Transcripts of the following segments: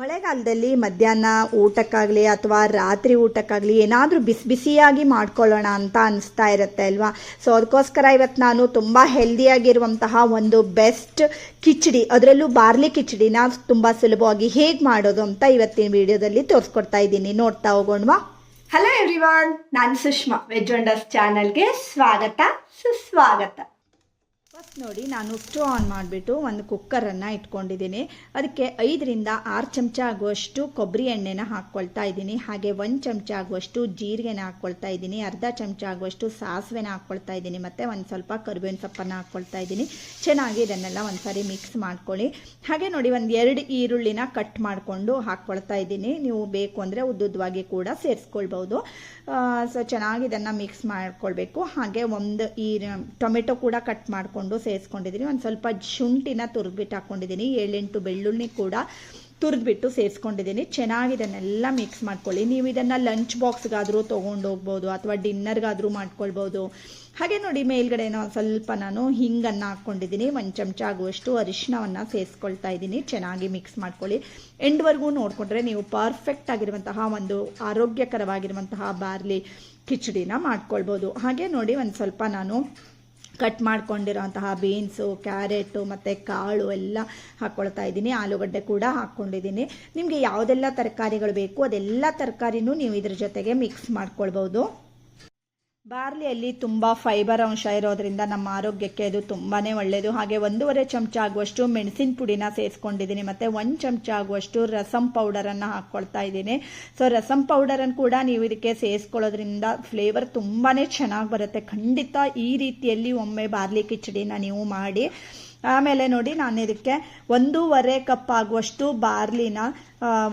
ಮಳೆಗಾಲದಲ್ಲಿ ಮಧ್ಯಾಹ್ನ ಊಟಕ್ಕಾಗಲಿ ಅಥವಾ ರಾತ್ರಿ ಊಟಕ್ಕಾಗಲಿ ಏನಾದರೂ ಬಿಸಿ ಬಿಸಿಯಾಗಿ ಮಾಡ್ಕೊಳ್ಳೋಣ ಅಂತ ಅನಿಸ್ತಾ ಇರುತ್ತೆ ಅಲ್ವಾ? ಸೊ ಅದಕ್ಕೋಸ್ಕರ ಇವತ್ತು ನಾನು ತುಂಬ ಹೆಲ್ದಿಯಾಗಿರುವಂತಹ ಒಂದು ಬೆಸ್ಟ್ ಕಿಚಡಿ, ಅದರಲ್ಲೂ ಬಾರ್ಲಿ ಕಿಚಡಿನ ತುಂಬ ಸುಲಭವಾಗಿ ಹೇಗೆ ಮಾಡೋದು ಅಂತ ಇವತ್ತಿನ ವಿಡಿಯೋದಲ್ಲಿ ತೋರಿಸ್ಕೊಡ್ತಾ ಇದ್ದೀನಿ. ನೋಡ್ತಾ ಹೋಗೋಣವಾ? ಹಲೋ ಎವ್ರಿವಾನ್ ನಾನು ಸುಷ್ಮಾ ವೆಜ್ ವಂಡರ್ಸ್ ಚಾನಲ್ಗೆ ಸ್ವಾಗತ, ಸುಸ್ವಾಗತ. ನೋಡಿ, ನಾನು ಸ್ಟವ್ ಆನ್ ಮಾಡಿಬಿಟ್ಟು ಒಂದು ಕುಕ್ಕರನ್ನು ಇಟ್ಕೊಂಡಿದ್ದೀನಿ. ಅದಕ್ಕೆ ಐದರಿಂದ ಆರು ಚಮಚ ಆಗುವಷ್ಟು ಕೊಬ್ಬರಿ ಎಣ್ಣೆನ ಹಾಕ್ಕೊಳ್ತಾ ಇದ್ದೀನಿ. ಹಾಗೆ ಒಂದು ಚಮಚ ಆಗುವಷ್ಟು ಜೀರಿಗೆನ ಹಾಕ್ಕೊಳ್ತಾ ಇದ್ದೀನಿ. ಅರ್ಧ ಚಮಚ ಆಗುವಷ್ಟು ಸಾಸಿವೆನ ಹಾಕ್ಕೊಳ್ತಾ ಇದ್ದೀನಿ. ಮತ್ತು ಒಂದು ಸ್ವಲ್ಪ ಕರಿಬೇವಿನ ಸೊಪ್ಪನ್ನು ಹಾಕ್ಕೊಳ್ತಾ ಇದ್ದೀನಿ. ಚೆನ್ನಾಗಿ ಇದನ್ನೆಲ್ಲ ಒಂದು ಸಾರಿ ಮಿಕ್ಸ್ ಮಾಡ್ಕೊಳ್ಳಿ. ಹಾಗೆ ನೋಡಿ, ಒಂದು ಎರಡು ಈರುಳ್ಳಿನ ಕಟ್ ಮಾಡಿಕೊಂಡು ಹಾಕ್ಕೊಳ್ತಾ ಇದ್ದೀನಿ. ನೀವು ಬೇಕು ಅಂದರೆ ಉದ್ದುದ್ದವಾಗಿ ಕೂಡ ಸೇರಿಸ್ಕೊಳ್ಬೋದು ಸೊ, ಚೆನ್ನಾಗಿ ಇದನ್ನು ಮಿಕ್ಸ್ ಮಾಡ್ಕೊಳ್ಬೇಕು. ಹಾಗೆ ಒಂದು ಈ ಟೊಮೆಟೊ ಕೂಡ ಕಟ್ ಮಾಡಿಕೊಂಡು ಸೇರಿಸ್ಕೊಂಡಿದ್ದೀನಿ ಒಂದು ಸ್ವಲ್ಪ ಶುಂಠಿನ ತುರಿದ್ಬಿಟ್ಟು ಹಾಕ್ಕೊಂಡಿದ್ದೀನಿ ಏಳೆಂಟು ಬೆಳ್ಳುಳ್ಳಿ ಕೂಡ ತುರಿದ್ಬಿಟ್ಟು ಸೇರಿಸ್ಕೊಂಡಿದ್ದೀನಿ ಚೆನ್ನಾಗಿ ಇದನ್ನೆಲ್ಲ ಮಿಕ್ಸ್ ಮಾಡ್ಕೊಳ್ಳಿ. ನೀವು ಇದನ್ನು ಲಂಚ್ ಬಾಕ್ಸ್ಗಾದರೂ ತೊಗೊಂಡು ಹೋಗ್ಬೋದು ಅಥವಾ ಡಿನ್ನರ್ಗಾದರೂ ಮಾಡ್ಕೊಳ್ಬೋದು. ಹಾಗೆ ನೋಡಿ, ಮೇಲ್ಗಡೆ ಒಂದು ಸ್ವಲ್ಪ ನಾನು ಹಿಂಗನ್ನು ಹಾಕ್ಕೊಂಡಿದ್ದೀನಿ ಒಂದು ಚಮಚ ಆಗುವಷ್ಟು ಅರಿಶಿನವನ್ನು ಸೇರಿಸ್ಕೊಳ್ತಾ ಇದ್ದೀನಿ ಚೆನ್ನಾಗಿ ಮಿಕ್ಸ್ ಮಾಡ್ಕೊಳ್ಳಿ. ಎಂಡ್ವರೆಗೂ ನೋಡಿಕೊಂಡ್ರೆ ನೀವು ಪರ್ಫೆಕ್ಟ್ ಆಗಿರುವಂತಹ ಒಂದು ಆರೋಗ್ಯಕರವಾಗಿರುವಂತಹ ಬಾರ್ಲಿ ಕಿಚಡಿನ ಮಾಡ್ಕೊಳ್ಬೋದು. ಹಾಗೆ ನೋಡಿ, ಒಂದು ಸ್ವಲ್ಪ ನಾನು ಕಟ್ ಮಾಡ್ಕೊಂಡಿರೋಂತಹ ಬೀನ್ಸು ಕ್ಯಾರೆಟು ಮತ್ತು ಕಾಳು ಎಲ್ಲ ಹಾಕ್ಕೊಳ್ತಾ ಇದ್ದೀನಿ. ಆಲೂಗಡ್ಡೆ ಕೂಡ ಹಾಕ್ಕೊಂಡಿದ್ದೀನಿ. ನಿಮಗೆ ಯಾವುದೆಲ್ಲ ತರಕಾರಿಗಳು ಬೇಕು ಅದೆಲ್ಲ ತರಕಾರಿನೂ ನೀವು ಇದ್ರ ಜೊತೆಗೆ ಮಿಕ್ಸ್ ಮಾಡ್ಕೊಳ್ಬೋದು ಬಾರ್ಲಿಯಲ್ಲಿ ತುಂಬ ಫೈಬರ್ ಅಂಶ ಇರೋದ್ರಿಂದ ನಮ್ಮ ಆರೋಗ್ಯಕ್ಕೆ ಅದು ತುಂಬಾ ಒಳ್ಳೆಯದು ಹಾಗೆ ಒಂದೂವರೆ ಚಮಚ ಆಗುವಷ್ಟು ಮೆಣಸಿನ ಪುಡಿನ ಸೇರಿಸ್ಕೊಂಡಿದ್ದೀನಿ. ಮತ್ತು ಒಂದು ಚಮಚ ಆಗುವಷ್ಟು ರಸಂ ಪೌಡರನ್ನು ಹಾಕ್ಕೊಳ್ತಾ ಇದ್ದೀನಿ. ಸೊ ರಸಂ ಪೌಡರನ್ನು ಕೂಡ ನೀವು ಇದಕ್ಕೆ ಸೇರಿಸ್ಕೊಳ್ಳೋದ್ರಿಂದ ಫ್ಲೇವರ್ ತುಂಬಾ ಚೆನ್ನಾಗಿ ಬರುತ್ತೆ. ಖಂಡಿತ ಈ ರೀತಿಯಲ್ಲಿ ಒಮ್ಮೆ ಬಾರ್ಲಿ ಕಿಚಡಿನ ನೀವು ಮಾಡಿ. ಆಮೇಲೆ ನೋಡಿ, ನಾನು ಇದಕ್ಕೆ ಒಂದೂವರೆ ಕಪ್ ಆಗುವಷ್ಟು ಬಾರ್ಲಿನ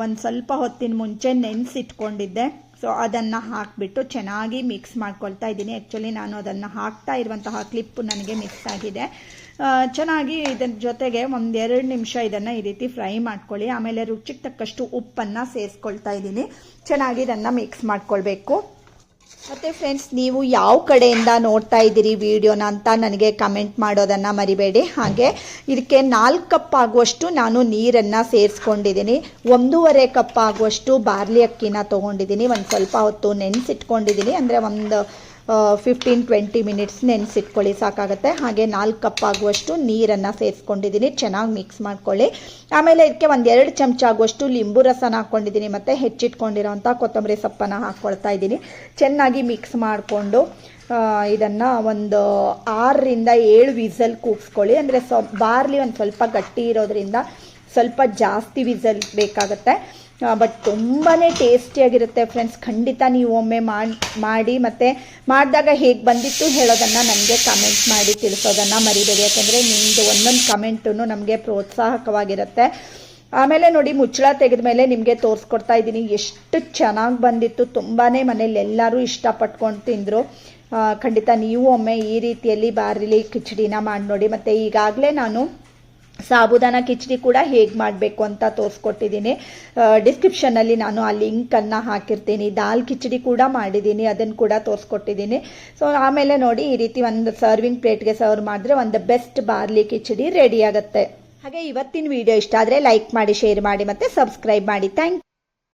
ಒಂದು ಸ್ವಲ್ಪ ಹೊತ್ತಿನ ಮುಂಚೆ ನೆನೆಸಿಟ್ಕೊಂಡಿದ್ದೆ. ಸೊ ಅದನ್ನು ಹಾಕಿಬಿಟ್ಟು ಚೆನ್ನಾಗಿ ಮಿಕ್ಸ್ ಮಾಡ್ಕೊಳ್ತಾ ಇದ್ದೀನಿ. ಆ್ಯಕ್ಚುಲಿ ನಾನು ಅದನ್ನು ಹಾಕ್ತಾ ಇರುವಂತಹ ಕ್ಲಿಪ್ಪು ನನಗೆ ಮಿಕ್ಸ್ ಆಗಿದೆ. ಚೆನ್ನಾಗಿ ಇದರ ಜೊತೆಗೆ ಒಂದೆರಡು ನಿಮಿಷ ಇದನ್ನು ಈ ರೀತಿ ಫ್ರೈ ಮಾಡ್ಕೊಳ್ಳಿ. ಆಮೇಲೆ ರುಚಿಗೆ ತಕ್ಕಷ್ಟು ಉಪ್ಪನ್ನು ಸೇರಿಸ್ಕೊಳ್ತಾ ಇದ್ದೀನಿ. ಚೆನ್ನಾಗಿ ಇದನ್ನು ಮಿಕ್ಸ್ ಮಾಡ್ಕೊಳ್ಬೇಕು. ಮತ್ತು ಫ್ರೆಂಡ್ಸ್ ನೀವು ಯಾವ ಕಡೆಯಿಂದ ನೋಡ್ತಾ ಇದ್ದೀರಿ ವಿಡಿಯೋನ ಅಂತ ನನಗೆ ಕಮೆಂಟ್ ಮಾಡೋದನ್ನು ಮರಿಬೇಡಿ. ಹಾಗೆ ಇದಕ್ಕೆ ನಾಲ್ಕು ಕಪ್ ಆಗುವಷ್ಟು ನಾನು ನೀರನ್ನು ಸೇರಿಸ್ಕೊಂಡಿದ್ದೀನಿ. ಒಂದೂವರೆ ಕಪ್ ಆಗುವಷ್ಟು ಬಾರ್ಲಿ ಅಕ್ಕಿನ ತೊಗೊಂಡಿದ್ದೀನಿ. ಒಂದು ಸ್ವಲ್ಪ ಹೊತ್ತು ನೆನೆಸಿಟ್ಕೊಂಡಿದ್ದೀನಿ. ಅಂದರೆ ಒಂದು ಫಿಫ್ಟೀನ್ ಟ್ವೆಂಟಿ ಮಿನಿಟ್ಸ್ ನೆನೆಸಿಟ್ಕೊಳ್ಳಿ, ಸಾಕಾಗುತ್ತೆ. ಹಾಗೆ ನಾಲ್ಕು ಕಪ್ ಆಗುವಷ್ಟು ನೀರನ್ನು ಸೇರಿಸ್ಕೊಂಡಿದ್ದೀನಿ. ಚೆನ್ನಾಗಿ ಮಿಕ್ಸ್ ಮಾಡ್ಕೊಳ್ಳಿ. ಆಮೇಲೆ ಇದಕ್ಕೆ ಒಂದು ಎರಡು ಚಮಚ ಆಗುವಷ್ಟು ಲಿಂಬು ರಸನ ಹಾಕ್ಕೊಂಡಿದ್ದೀನಿ. ಮತ್ತು ಹೆಚ್ಚಿಟ್ಕೊಂಡಿರೋಂಥ ಕೊತ್ತಂಬರಿ ಸೊಪ್ಪನ್ನು ಹಾಕ್ಕೊಳ್ತಾ ಇದ್ದೀನಿ. ಚೆನ್ನಾಗಿ ಮಿಕ್ಸ್ ಮಾಡಿಕೊಂಡು ಇದನ್ನು ಒಂದು ಆರರಿಂದ ಏಳು ವಿಸಲ್ ಕೂಗಿಸ್ಕೊಳ್ಳಿ. ಅಂದರೆ ಸೊ, ಬಾರ್ಲಿ ಒಂದು ಸ್ವಲ್ಪ ಗಟ್ಟಿ ಇರೋದ್ರಿಂದ ಸ್ವಲ್ಪ ಜಾಸ್ತಿ ವಿಸಲ್ ಬೇಕಾಗುತ್ತೆ. ಬಟ್ ತುಂಬಾ ಟೇಸ್ಟಿಯಾಗಿರುತ್ತೆ ಫ್ರೆಂಡ್ಸ್ ಖಂಡಿತ ನೀವು ಒಮ್ಮೆ ಮಾಡಿ ಮತ್ತು ಮಾಡಿದಾಗ ಹೇಗೆ ಬಂದಿತ್ತು ಹೇಳೋದನ್ನು ನನಗೆ ಕಮೆಂಟ್ ಮಾಡಿ ತಿಳಿಸೋದನ್ನು ಮರಿಬೇಡಿ. ಯಾಕೆಂದರೆ ನಿಮ್ಮದು ಒಂದೊಂದು ಕಮೆಂಟು ನಮಗೆ ಪ್ರೋತ್ಸಾಹಕವಾಗಿರುತ್ತೆ. ಆಮೇಲೆ ನೋಡಿ, ಮುಚ್ಚಳ ತೆಗೆದ ಮೇಲೆ ನಿಮಗೆ ತೋರಿಸ್ಕೊಡ್ತಾ ಇದ್ದೀನಿ. ಎಷ್ಟು ಚೆನ್ನಾಗಿ ಬಂದಿತ್ತು. ತುಂಬಾ ಮನೇಲಿ ಎಲ್ಲರೂ ಇಷ್ಟಪಟ್ಕೊಂಡು ತಿಂದರು. ಖಂಡಿತ ನೀವು ಒಮ್ಮೆ ಈ ರೀತಿಯಲ್ಲಿ ಬಾರಿಲಿ ಕಿಚಡಿನ ಮಾಡಿ ನೋಡಿ ಮತ್ತು ಈಗಾಗಲೇ ನಾನು ಸಾಬುದಾನ ಕಿಚಡಿ ಕೂಡ ಹೇಗೆ ಮಾಡಬೇಕು ಅಂತ ತೋರಿಸ್ಕೊಟ್ಟಿದ್ದೀನಿ. ಡಿಸ್ಕ್ರಿಪ್ಷನಲ್ಲಿ ನಾನು ಆ ಲಿಂಕನ್ನು ಹಾಕಿರ್ತೀನಿ. ದಾಲ್ ಕಿಚಡಿ ಕೂಡ ಮಾಡಿದ್ದೀನಿ ಅದನ್ನು ಕೂಡ ತೋರಿಸ್ಕೊಟ್ಟಿದ್ದೀನಿ. ಸೊ ಆಮೇಲೆ ನೋಡಿ, ಈ ರೀತಿ ಒಂದು ಸರ್ವಿಂಗ್ ಪ್ಲೇಟ್ಗೆ ಸರ್ವ್ ಮಾಡಿದ್ರೆ ಒಂದು ಬೆಸ್ಟ್ ಬಾರ್ಲಿ ಕಿಚಡಿ ರೆಡಿ ಆಗುತ್ತೆ. ಹಾಗೆ ಇವತ್ತಿನ ವಿಡಿಯೋ ಇಷ್ಟ ಆದರೆ ಲೈಕ್ ಮಾಡಿ ಶೇರ್ ಮಾಡಿ ಮತ್ತು ಸಬ್ಸ್ಕ್ರೈಬ್ ಮಾಡಿ. ಥ್ಯಾಂಕ್